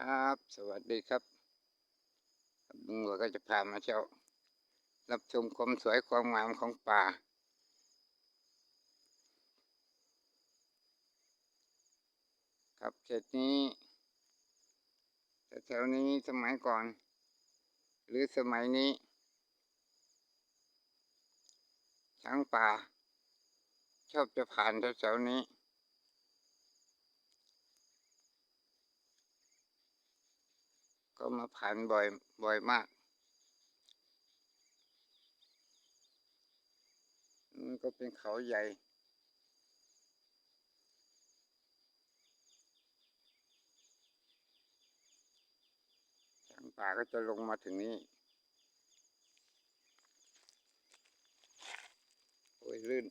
ครับ สวัสดีครับลุงหัวก็จะพามาเที่ยวรับชมความสวยความงามของป่า ครับเขตนี้แถวนี้สมัยก่อน หรือสมัยนี้ ช้างป่า ชอบจะผ่านแถวๆนี้ ก็มาผ่านบ่อยบ่อยมาก มันก็เป็นเขาใหญ่ช้างป่าก็จะลงมาถึงนี้โอ้ยลื่น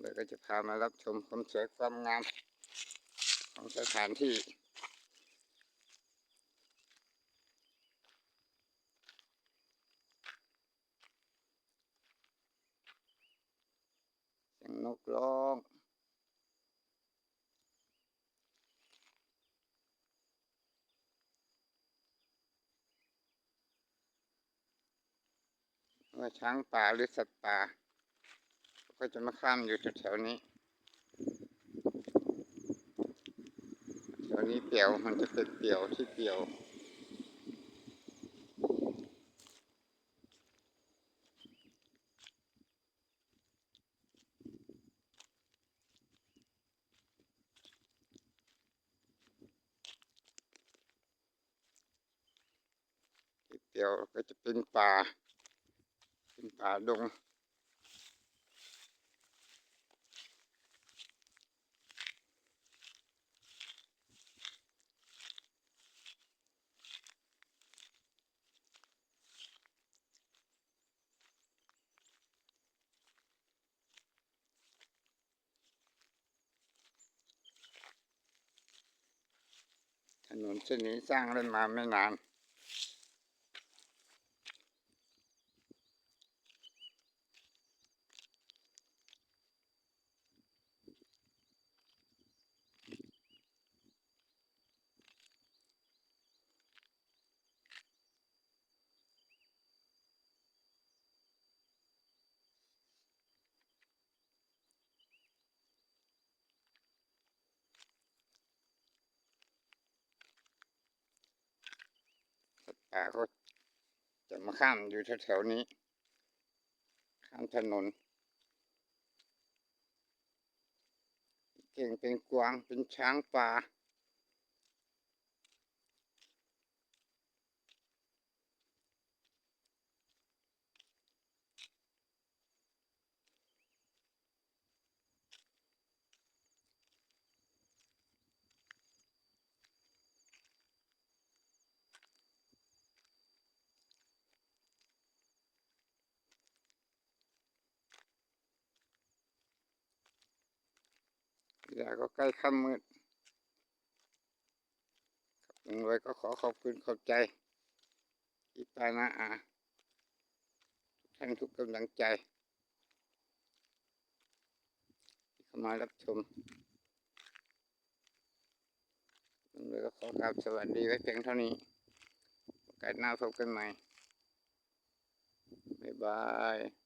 เลยก็จะพามารับชมความสวยความงาม ของสถานที่ เสียงนกร้องว่าช้างป่าหรือสัตว์ป่า ก็จะมาข้ามอยู่แถวๆนี้ แถวนี้เปี่ยวมันจะเป็นเปี่ยวที่เปี่ยวที่เปี่ยวก็จะเป็นป่า เป็นป่าดง ถนนเส้นนี้สร้างได้มาไม่นาน รถ จะมาข้ามอยู่แถวๆนี้ ข้ามถนน เก่งเป็นกวางเป็นช้างป่า ลาก็ใกล้ค่ำมืดครับลุงรวยก็ขอขอบคุณขอบใจที่ปานาอาทุกท่านทุกกำลังใจที่เข้ามารับชมลุงรวยก็ขอกราบสวัสดีไว้เพียงเท่านี้โอกาสหน้าพบกันใหม่บ๊ายบาย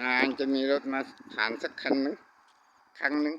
นานจะมีรถมาผ่านสักคันหนึ่งครั้งหนึ่ง